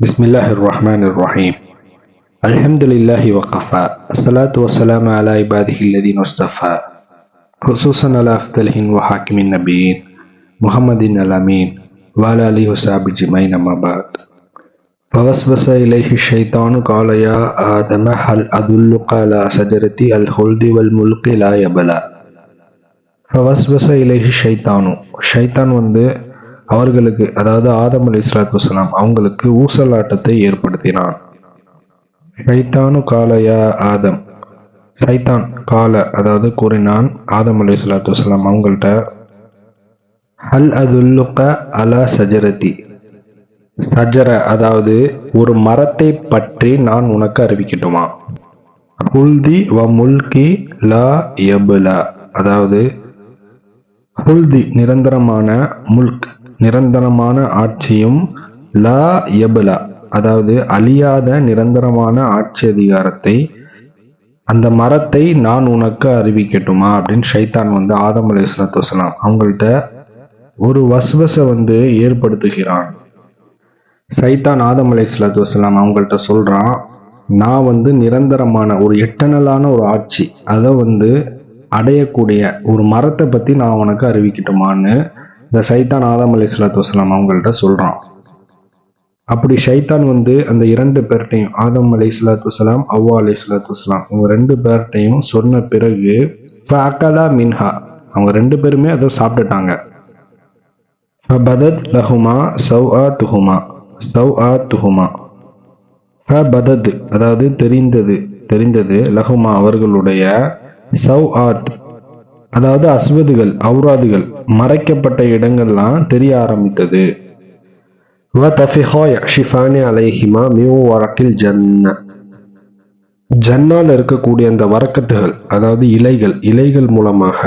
بسم الله الرحمن الرحيم الحمد لله وقفا الصلاة والسلام على عباده الذين اصطفى خصوصا على أفضلهم وحاكم النبيين محمد الأمين وعلى آله وصحبه أجمعين أما بعد فوسوس إليه الشيطان قال يا آدم هل أدلك على شجرة الخلد والملك لا يبلى ஃபவஸ்வச இலேஹி ஷைத்தானு ஷைத்தான் வந்து அவர்களுக்கு அதாவது ஆதம் அலி இஸ்லாத்து வசலாம் அவங்களுக்கு ஊசலாட்டத்தை ஏற்படுத்தினான். சைத்தானு காலயா ஆதம். சைத்தான் கால அதாவது கூறினான் ஆதம் அலி இஸ்லாத்து வசலாம் அவங்கள்ட்ட அல் அதுல்லுக்க அலா சஜரதி. சஜர அதாவது ஒரு மரத்தை பற்றி நான் உனக்கு அறிவிக்கட்டுமா? ஹுல்தி வ முல்கி லா எபுலா அதாவது ஹுல்தி நிரந்தரமான முல்க். நிரந்தரமான ஆட்சியும் லா எபுலா அதாவது அழியாத நிரந்தரமான ஆட்சி அதிகாரத்தை அந்த மரத்தை நான் உனக்கு அறிவிக்கட்டுமா? அப்படின்னு ஷைத்தான் வந்து ஆதம் அலி இஸ்லாத்து வசலாம் அவங்கள்ட்ட ஒரு வசவசை வந்து ஏற்படுத்துகிறான். சைத்தான் ஆதம் அலி இஸ்லாத்து வசலாம் அவங்கள்ட்ட சொல்றான் நான் வந்து நிரந்தரமான ஒரு எட்டனலான ஒரு ஆட்சி அதை வந்து அடையக்கூடிய ஒரு மரத்தை பற்றி நான் உனக்கு அறிவிக்கட்டுமான்னு இந்த சைத்தான் ஆதாம் அலி இஸ்லாத்து வஸ்லாம் அவங்கள்ட்ட சொல்கிறான் அப்படி ஷைத்தான் வந்து அந்த இரண்டு பேர்ட்டையும் ஆதம் அலி இஸ்லாத்து வஸ்லாம் அவ்வா அலி இஸ்லாத்து வஸ்லாம் அவங்க ரெண்டு பேர்ட்டையும் சொன்ன பிறகு ஃபஅகலா மின்ஹா அவங்க ரெண்டு பேருமே அதை சாப்பிட்டுட்டாங்க. பதத் லஹுமா சவ் ஆ துஹுமா சவ் ஆ துஹுமா பதத் அதாவது தெரிந்தது தெரிந்தது லஹுமா அவர்களுடைய சவ் ஆத் அதாவது அஸ்வதுகள் அவுராதுகள் மறைக்கப்பட்ட இடங்கள்லாம் தெரிய ஆரம்பித்தது. அலைஹிமா மியூ வரக்கில் ஜன்ன. ஜன்னால் இருக்கக்கூடிய அந்த வரக்கத்துகள் அதாவது இலைகள் இலைகள் மூலமாக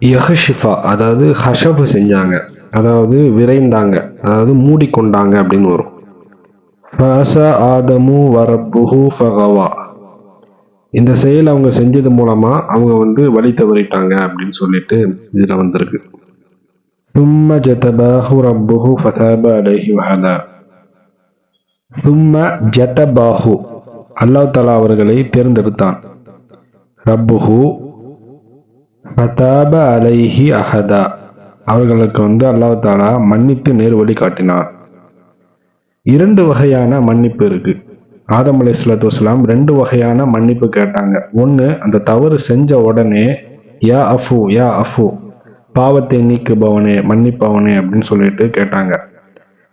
யஹஷிஃபா அதாவது ஹஷபு செஞ்சாங்க. அதாவது விரைந்தாங்க அதாவது மூடிக்கொண்டாங்க அப்படின்னு வரும். ஆதமு வரப்புஹு ஃபகவா இந்த செயல் அவங்க செஞ்சது மூலமா அவங்க வந்து வழி தவறிட்டாங்க அப்படின்னு சொல்லிட்டு இதுல வந்திருக்கு. ثم ஜதபாஹு ربه ஃபதாப அலைஹி وهدى. ثم جتباه. அல்லாஹ் தாலா அவர்களை தேர்ந்தெடுத்தான். ரப்புஹு ஃபதாப அலைஹி அஹதா அவர்களுக்கு வந்து அல்லாஹ் தாலா மன்னித்து நேர் வழி காட்டினான் இரண்டு வகையான மன்னிப்பு இருக்குது ஆதம் அலி இஸ்லாத்து வஸ்லாம் ரெண்டு வகையான மன்னிப்பு கேட்டாங்க. ஒன்று அந்த தவறு செஞ்ச உடனே யா அஃபு யா அஃபு பாவத்தை நீக்குபவனே மன்னிப்பவனே அப்படின்னு சொல்லிட்டு கேட்டாங்க.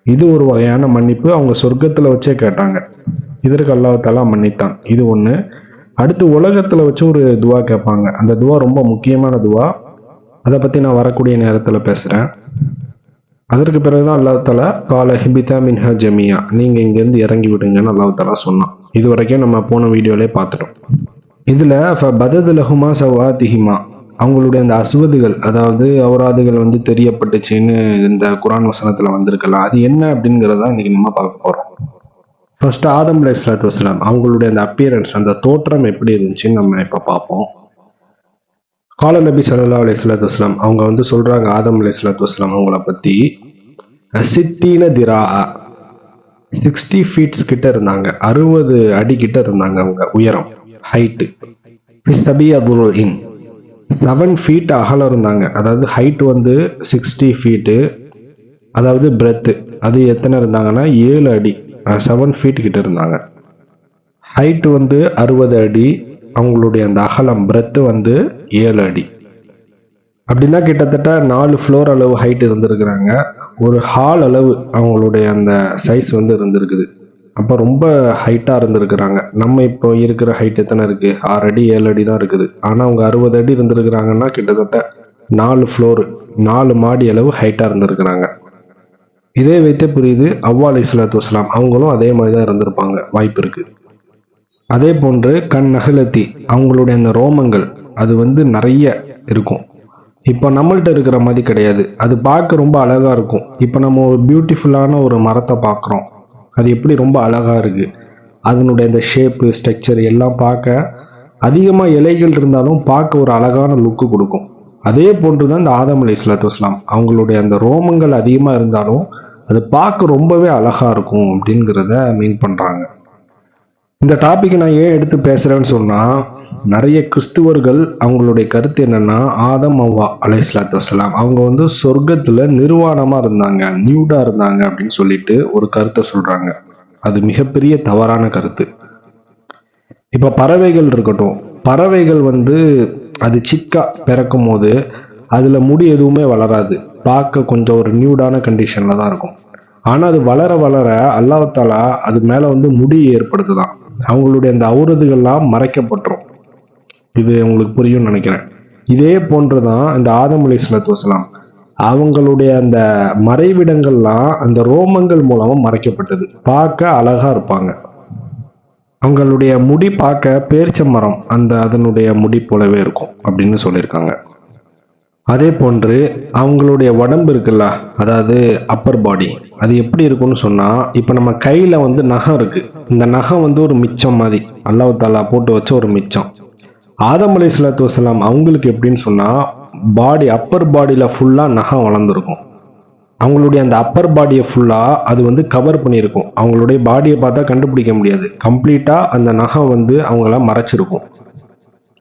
இது ஒரு வகையான மன்னிப்பு அவங்க சொர்க்கத்தில் வச்சே கேட்டாங்க. இதற்கு அல்லாஹாலா மன்னித்தான். இது ஒன்று அடுத்து உலகத்தில் வச்சு ஒரு துவா கேட்பாங்க. அந்த துவா ரொம்ப முக்கியமான துவா. அதை பற்றி நான் வரக்கூடிய நேரத்தில் பேசுகிறேன் அதற்கு பிறகுதான் அல்லா தலா கால ஹிபிதா மின்ஹா ஜமியா. நீங்க இங்கேருந்து இறங்கி விடுங்கன்னு அல்லா தலா சொன்னான். இது வரைக்கும் நம்ம போன வீடியோலே பார்த்துட்டோம். இதுல ஃப பததுலஹுமா சவா திஹிமா அவங்களுடைய அந்த அசுவதுகள் அதாவது அவராதுகள் வந்து தெரியப்பட்டுச்சுன்னு இந்த குரான் வசனத்துல வந்திருக்கலாம் அது என்ன அப்படிங்கிறத இன்னைக்கு நம்ம பார்க்க போறோம். ஃபர்ஸ்ட் ஆதம் அலை இஸ்லாத்து வஸ்லாம் அவங்களுடைய அந்த அப்பியரன்ஸ் அந்த தோற்றம் எப்படி இருந்துச்சுன்னு நம்ம இப்போ பார்ப்போம். கால நபி சல்லா அலி சலாத்து வஸ்லாம் அவங்க வந்து சொல்றாங்க ஆதம் அலி சலாத்து வஸ்லாம் அவங்கள பத்தி சித்தீன திரா சிக்ஸ்டி ஃபீட்ஸ் கிட்ட இருந்தாங்க அறுபது அடி கிட்ட இருந்தாங்க அவங்க உயரம் ஹைட்டு சபி அபுல் இன் செவன் ஃபீட் அகலம் இருந்தாங்க அதாவது ஹைட் வந்து சிக்ஸ்டி ஃபீட்டு அதாவது பிரெத்து அது எத்தனை இருந்தாங்கன்னா ஏழு அடி செவன் ஃபீட் கிட்ட இருந்தாங்க. ஹைட் வந்து அறுபது அடி அவங்களுடைய அந்த அகலம் பிரெத்து வந்து ஏழு அடி. அப்படின்னா கிட்டத்தட்ட நாலு ஃப்ளோர் அளவு ஹைட் இருந்திருக்கிறாங்க. ஒரு ஹால் அளவு அவங்களுடைய அந்த சைஸ் வந்து இருந்திருக்குது. அப்போ ரொம்ப ஹைட்டாக இருந்திருக்கிறாங்க. நம்ம இப்போ இருக்கிற ஹைட் எத்தனை இருக்கு? ஆறு அடி ஏழு அடி தான் இருக்குது. ஆனால் அவங்க அறுபது அடி இருந்திருக்கிறாங்கன்னா கிட்டத்தட்ட நாலு ஃப்ளோர் நாலு மாடி அளவு ஹைட்டாக இருந்திருக்கிறாங்க. இதே வைத்தே புரியுது அவ்வாலி இஸ்லாத்து வஸ்லாம் அவங்களும் அதே மாதிரி தான் இருந்திருப்பாங்க. வாய்ப்பு இருக்குது அதே போன்று கண் நகலத்தி அவங்களுடைய அந்த ரோமங்கள் அது வந்து நிறைய இருக்கும். இப்போ நம்மள்கிட்ட இருக்கிற மாதிரி கிடையாது. அது பார்க்க ரொம்ப அழகாக இருக்கும். இப்போ நம்ம ஒரு பியூட்டிஃபுல்லான ஒரு மரத்தை பார்க்குறோம். அது எப்படி ரொம்ப அழகாக இருக்குது அதனுடைய அந்த ஷேப்பு ஸ்ட்ரக்சர் எல்லாம் பார்க்க அதிகமாக இலைகள் இருந்தாலும் பார்க்க ஒரு அழகான லுக்கு கொடுக்கும். அதே போன்று தான் இந்த ஆதம் அலி இஸ்லாத்து அவங்களுடைய அந்த ரோமங்கள் அதிகமாக இருந்தாலும் அது பார்க்க ரொம்பவே அழகாக இருக்கும் அப்படிங்கிறத மீன் பண்ணுறாங்க இந்த டாபிக் நான் ஏன் எடுத்து பேசுறேன்னு சொன்னா நிறைய கிறிஸ்துவர்கள் அவங்களுடைய கருத்து என்னன்னா ஆதம் அவ்வா அலை சலாத்து வசலாம் அவங்க வந்து சொர்க்கத்துல நிர்வாணமா இருந்தாங்க நியூடா இருந்தாங்க அப்படின்னு சொல்லிட்டு ஒரு கருத்தை சொல்றாங்க. அது மிகப்பெரிய தவறான கருத்து. இப்ப பறவைகள் இருக்கட்டும் பறவைகள் வந்து அது சிக்கா பிறக்கும் போது அதுல முடி எதுவுமே வளராது. பார்க்க கொஞ்சம் ஒரு நியூடான கண்டிஷன்ல தான் இருக்கும். ஆனா அது வளர வளர அல்லாஹாலா அது மேல வந்து முடி ஏற்படுத்துதான். அவங்களுடைய அந்த அவுரதுகள்லாம் மறைக்கப்பட்டுரும். இது உங்களுக்கு புரியும்னு நினைக்கிறேன். இதே போன்றுதான் இந்த ஆதம் அலி வசலாம் அவங்களுடைய அந்த மறைவிடங்கள்லாம் அந்த ரோமங்கள் மூலமா மறைக்கப்பட்டது. பார்க்க அழகா இருப்பாங்க. அவங்களுடைய முடி பார்க்க பேர்ச்ச மரம் அந்த அதனுடைய முடி போலவே இருக்கும் அப்படின்னு சொல்லியிருக்காங்க. அதே போன்று அவங்களுடைய உடம்பு இருக்குல்ல அதாவது அப்பர் பாடி அது எப்படி இருக்கும்னு சொன்னால் இப்போ நம்ம கையில் வந்து நகம் இருக்குது இந்த நகம் வந்து ஒரு மிச்சம் மாதிரி அல்லாஹ் தாலா போட்டு வச்ச ஒரு மிச்சம். ஆதம் அலி சலாத்து வசலாம் அவங்களுக்கு எப்படின்னு சொன்னால் பாடி அப்பர் பாடியில் ஃபுல்லாக நகம் வளர்ந்துருக்கும். அவங்களுடைய அந்த அப்பர் பாடியை ஃபுல்லாக அது வந்து கவர் பண்ணியிருக்கும். அவங்களுடைய பாடியை பார்த்தா கண்டுபிடிக்க முடியாது. கம்ப்ளீட்டாக அந்த நகம் வந்து அவங்கள மறைச்சிருக்கும்.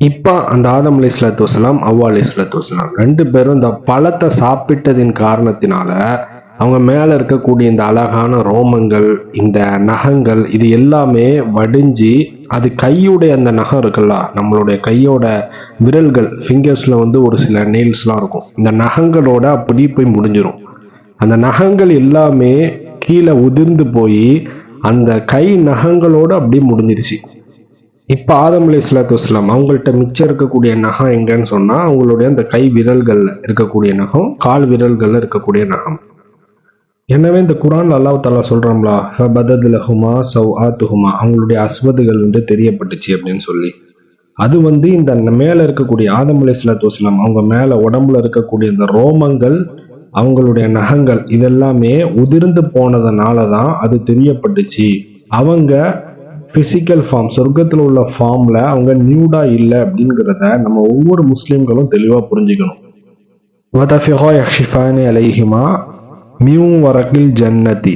இப்போ அந்த ஆதம் அலி சலாத்து வசலாம் அவ்வா அலி சலாத்து வசலாம் ரெண்டு பேரும் இந்த பழத்தை சாப்பிட்டதின் காரணத்தினால அவங்க மேலே இருக்கக்கூடிய இந்த அழகான ரோமங்கள் இந்த நகங்கள் இது எல்லாமே வடிஞ்சு அது கையுடைய அந்த நகம் இருக்குல்ல நம்மளுடைய கையோட விரல்கள் ஃபிங்கர்ஸில் வந்து ஒரு சில நெயில்ஸ்லாம் இருக்கும். இந்த நகங்களோட அப்படி போய் முடிஞ்சிடும் அந்த நகங்கள் எல்லாமே கீழே உதிர்ந்து போய் அந்த கை நகங்களோட அப்படியே முடிஞ்சிருச்சு. இப்போ ஆதம் அலி இஸ்லாத்து வஸ்லாம் அவங்கள்ட்ட மிச்சம் இருக்கக்கூடிய நகம் எங்கன்னு சொன்னால் அவங்களுடைய அந்த கை விரல்களில் இருக்கக்கூடிய நகம் கால் விரல்களில் இருக்கக்கூடிய நகம். எனவே இந்த குரான் அல்லாஹ் தாலா சொல்றாங்களா பதத்லஹுமா சவ் ஆத்துஹுமா அவங்களுடைய அஸ்வதுகள் வந்து தெரியப்பட்டுச்சு அப்படின்னு சொல்லி. அது வந்து இந்த மேலே இருக்கக்கூடிய ஆதம் அலி இஸ்லாத்து வஸ்லாம் அவங்க மேலே உடம்புல இருக்கக்கூடிய இந்த ரோமங்கள் அவங்களுடைய நகங்கள் இதெல்லாமே உதிர்ந்து போனதுனால தான் அது தெரியப்பட்டுச்சு. அவங்க ஃபிசிக்கல் ஃபார்ம் சொர்க்கத்தில் உள்ள ஃபார்மில் அவங்க நியூடாக இல்லை அப்படிங்கிறத நம்ம ஒவ்வொரு முஸ்லீம்களும் தெளிவாக புரிஞ்சுக்கணும். அலைஹிமா மியூ வரகில் ஜன்னதி.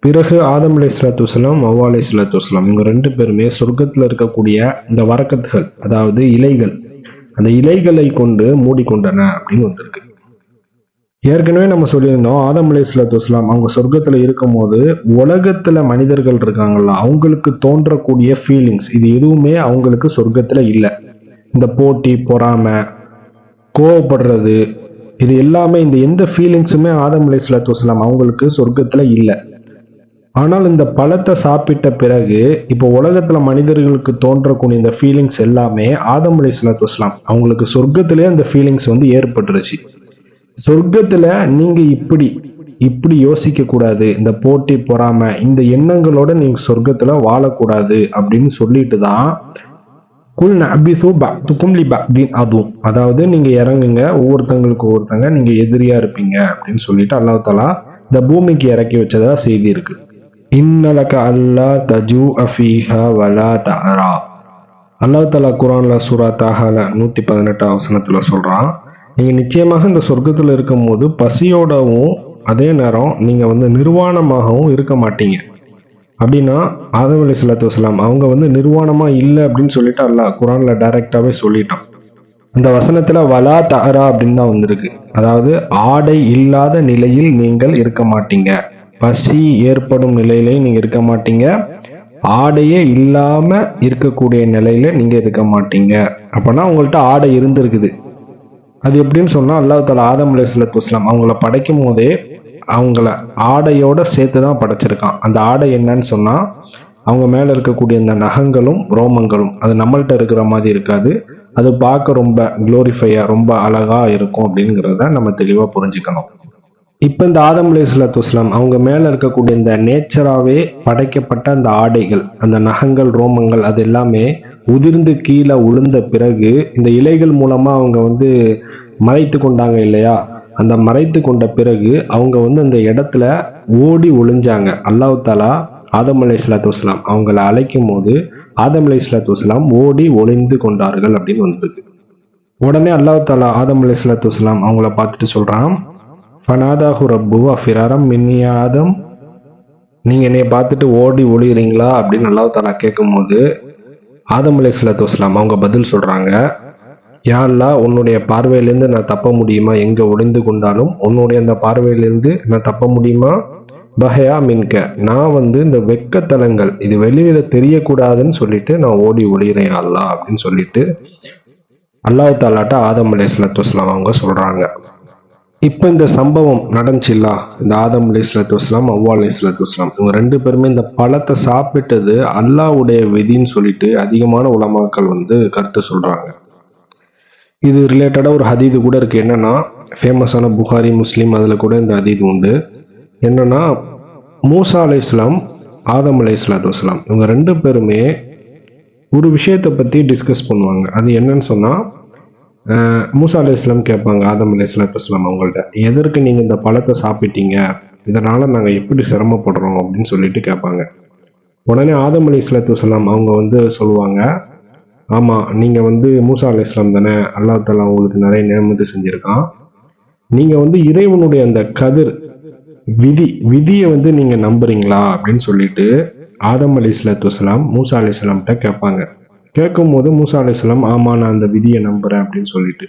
பிறகு ஆதம் அலி இஸ்லாத்து வஸ்லாம் அவ்வா அலி இஸ்லாத்து வஸ்லாம் இவங்க ரெண்டு பேருமே சொர்க்கத்தில் இருக்கக்கூடிய இந்த வரக்கத்துகள் அதாவது இலைகள் அந்த இலைகளை கொண்டு மூடிக்கொண்டன அப்படின்னு வந்திருக்கு. ஏற்கனவே நம்ம சொல்லியிருந்தோம் ஆதம் அலி அவங்க சொர்க்கத்தில் இருக்கும் போது மனிதர்கள் இருக்காங்கல்ல அவங்களுக்கு தோன்றக்கூடிய ஃபீலிங்ஸ் இது எதுவுமே அவங்களுக்கு சொர்க்கத்தில் இல்லை. இந்த போட்டி பொறாம கோவப்படுறது இது எல்லாமே இந்த எந்த ஃபீலிங்ஸுமே ஆதம் அலி அவங்களுக்கு சொர்க்கத்தில் இல்லை. ஆனால் இந்த பழத்தை சாப்பிட்ட பிறகு இப்போ உலகத்தில் மனிதர்களுக்கு தோன்றக்கூடிய இந்த ஃபீலிங்ஸ் எல்லாமே ஆதம் அலி அவங்களுக்கு சொர்க்கத்திலே அந்த ஃபீலிங்ஸ் வந்து ஏற்பட்டுருச்சு. சொர்க்கத்துல நீங்க இப்படி இப்படி யோசிக்க கூடாது. இந்த போட்டி பொறாம இந்த எண்ணங்களோட நீங்க சொர்க்கத்துல வாழக்கூடாது அப்படின்னு சொல்லிட்டு தான் குல் நபிசு பக்துக்கும் லி பக்தீன் அதுவும். அதாவது நீங்க இறங்குங்க ஒவ்வொருத்தங்களுக்கு ஒவ்வொருத்தங்க நீங்க எதிரியா இருப்பீங்க அப்படின்னு சொல்லிட்டு அல்லாஹ் தாலா இந்த பூமிக்கு இறக்கி வச்சதா செய்தி இருக்கு. இன்னலக அல்லா தஜு அஃபீஹா வலா தஹரா அல்லாஹ் தாலா குரான்ல சூரா தாஹால நூத்தி பதினெட்டாம் வசனத்துல சொல்றான் நீங்கள் நிச்சயமாக இந்த சொர்க்கத்தில் இருக்கும் போது பசியோடவும் அதே நேரம் நீங்கள் வந்து நிர்வாணமாகவும் இருக்க மாட்டீங்க. அப்படின்னா ஆதம் அலி சலாத்து அவங்க வந்து நிர்வாணமாக இல்லை அப்படின்னு சொல்லிட்டு அல்ல குரானில் டைரெக்டாகவே சொல்லிட்டான். அந்த வசனத்தில் வலா தஹரா அப்படின்னு தான் வந்திருக்கு. அதாவது ஆடை இல்லாத நிலையில் நீங்கள் இருக்க மாட்டீங்க. பசி ஏற்படும் நிலையிலையும் நீங்கள் இருக்க மாட்டீங்க. ஆடையே இல்லாமல் இருக்கக்கூடிய நிலையில நீங்கள் இருக்க மாட்டீங்க. அப்போனா உங்கள்கிட்ட ஆடை இருந்திருக்குது. அது எப்படின்னு சொன்னால் அல்லாஹ் ஆதம் அலி சலத்து வஸ்லாம் அவங்கள படைக்கும் போதே அவங்கள ஆடையோட சேர்த்து தான் படைச்சிருக்கான். அந்த ஆடை என்னன்னு சொன்னால் அவங்க மேலே இருக்கக்கூடிய அந்த நகங்களும் ரோமங்களும் அது நம்மள்கிட்ட இருக்கிற மாதிரி இருக்காது. அது பார்க்க ரொம்ப குளோரிஃபையா ரொம்ப அழகா இருக்கும் அப்படிங்கிறத நம்ம தெளிவாக புரிஞ்சுக்கணும். இப்போ இந்த ஆதம் அலி சலாத்து வஸ்லாம் அவங்க மேலே இருக்கக்கூடிய இந்த நேச்சராகவே படைக்கப்பட்ட அந்த ஆடைகள் அந்த நகங்கள் ரோமங்கள் அது எல்லாமே உதிர்ந்து கீழே உளுந்த பிறகு இந்த இலைகள் மூலமா அவங்க வந்து மறைத்து கொண்டாங்க இல்லையா? அந்த மறைத்து கொண்ட பிறகு அவங்க வந்து அந்த இடத்துல ஓடி ஒளிஞ்சாங்க. அல்லாஹ் தாலா ஆதம் அலை இஸ்லாத்து வஸ்லாம் அவங்கள அழைக்கும் போது ஆதம் அலை இஸ்லாத்து வஸ்லாம் ஓடி ஒளிந்து கொண்டார்கள் அப்படின்னு வந்திருக்கு. உடனே அல்லாஹ் தாலா ஆதம் அலை இஸ்லாத்து வஸ்லாம் அவங்கள பார்த்துட்டு சொல்றான் ஃபனாதாஹு ரப்பு அஃபிராரம் மின்னி ஆதம். நீங்க என்னைய பார்த்துட்டு ஓடி ஒளியிறீங்களா அப்படின்னு அல்லாஹ் தாலா கேட்கும்போது ஆதம் அலை வஸ்லாம் அவங்க பதில் சொல்றாங்க யாழ்லா உன்னுடைய பார்வையிலேருந்து நான் தப்ப முடியுமா? எங்க ஒளிந்து கொண்டாலும் உன்னுடைய அந்த பார்வையிலேருந்து நான் தப்ப முடியுமா? பஹயா மின்க. நான் வந்து இந்த வெக்கத்தலங்கள் இது வெளியில தெரியக்கூடாதுன்னு சொல்லிட்டு நான் ஓடி ஒளிகிறேன் அல்லா அப்படின்னு சொல்லிட்டு அல்லாஹ் தாலாட்ட ஆதம் அலி வஸ்லாம் அவங்க சொல்றாங்க. இப்போ இந்த சம்பவம் நடந்துச்சுல்லா? இந்த ஆதம் அலி வஸ்லாம் அவ்வா அலி வஸ்லாம் இவங்க ரெண்டு பேருமே இந்த பழத்தை சாப்பிட்டது அல்லாவுடைய விதின்னு சொல்லிட்டு அதிகமான உலமாக்கள் வந்து கருத்து சொல்றாங்க. இது ரிலேட்டடாக ஒரு ஹதீது கூட இருக்குது என்னென்னா ஃபேமஸான புகாரி முஸ்லீம் அதில் கூட இந்த ஹதீது உண்டு. என்னென்னா மூசா அலை இஸ்லாம் ஆதம் அலை இஸ்லாத்து வஸ்லாம் இவங்க ரெண்டு பேருமே ஒரு விஷயத்தை பற்றி டிஸ்கஸ் பண்ணுவாங்க. அது என்னன்னு சொன்னால் மூசா அலி இஸ்லாம் கேட்பாங்க ஆதம் அலி இஸ்லாத்து இஸ்லாம் அவங்கள்ட்ட எதற்கு நீங்கள் இந்த பழத்தை சாப்பிட்டீங்க? இதனால் நாங்கள் எப்படி சிரமப்படுறோம்? அப்படின்னு சொல்லிட்டு கேட்பாங்க. உடனே ஆதம் அலி இஸ்லாத்து இஸ்லாம் அவங்க வந்து சொல்லுவாங்க ஆமாம் நீங்கள் வந்து மூசா அலி இஸ்லாம் தானே? அல்லா தாலா உங்களுக்கு நிறைய நியமத்து செஞ்சுருக்கான். நீங்கள் வந்து இறைவனுடைய அந்த கதிர் விதி விதியை வந்து நீங்கள் நம்புறீங்களா அப்படின்னு சொல்லிட்டு ஆதம் அலி இஸ்லாத்து வலாம் மூசா அலி இஸ்லாம்கிட்ட கேட்பாங்க. கேட்கும் போது மூசா அலி இஸ்லாம் ஆமா நான் அந்த விதியை நம்புகிறேன் அப்படின்னு சொல்லிட்டு.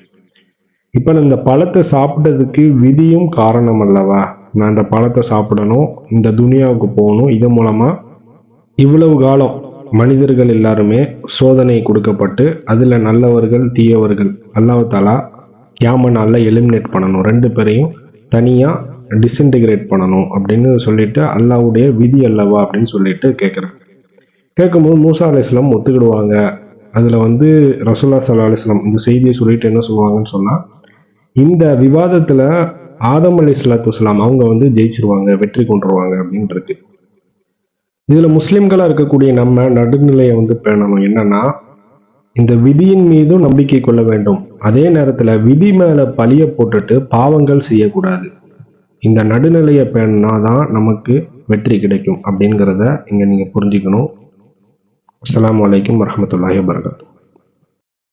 நான் இந்த பழத்தை சாப்பிட்டதுக்கு விதியும் காரணம் அல்லவா? நான் இந்த பழத்தை சாப்பிடணும் இந்த துனியாவுக்கு போகணும் இது மூலமாக இவ்வளவு காலம் மனிதர்கள் எல்லாருமே சோதனை கொடுக்கப்பட்டு அதில் நல்லவர்கள் தீயவர்கள். அல்லாவத்தாலா யாம நாளில் எலிமினேட் பண்ணணும். ரெண்டு பேரையும் தனியாக டிஸ்இன்டிகிரேட் பண்ணணும் அப்படின்னு சொல்லிட்டு அல்லாவுடைய விதி அல்லவா அப்படின்னு சொல்லிட்டு கேட்குறேன் கேட்கும்போது மூசா அலிஸ்லாம் ஒத்துக்கிடுவாங்க. அதில் வந்து ரசோல்லா சல்லா அலிஸ்லாம் இந்த செய்தியை சொல்லிட்டு என்ன சொல்லுவாங்கன்னு சொன்னால் இந்த விவாதத்தில் ஆதம் அலி இஸ்லாத்து அவங்க வந்து ஜெயிச்சிருவாங்க வெற்றி கொண்டுருவாங்க அப்படின்றது இதில் முஸ்லீம்களாக இருக்கக்கூடிய நம்ம நடுநிலையை வந்து பேணணும். என்னன்னா இந்த விதியின் மீதும் நம்பிக்கை கொள்ள வேண்டும். அதே நேரத்தில் விதி மேலே பழிய போட்டுட்டு பாவங்கள் செய்யக்கூடாது. இந்த நடுநிலையை பேணினா தான் நமக்கு வெற்றி கிடைக்கும் அப்படிங்கிறத இங்கே நீங்கள் புரிஞ்சுக்கணும். அஸ்லாம் வலைக்கம் வரமத்துல்லாஹி வரகாத்து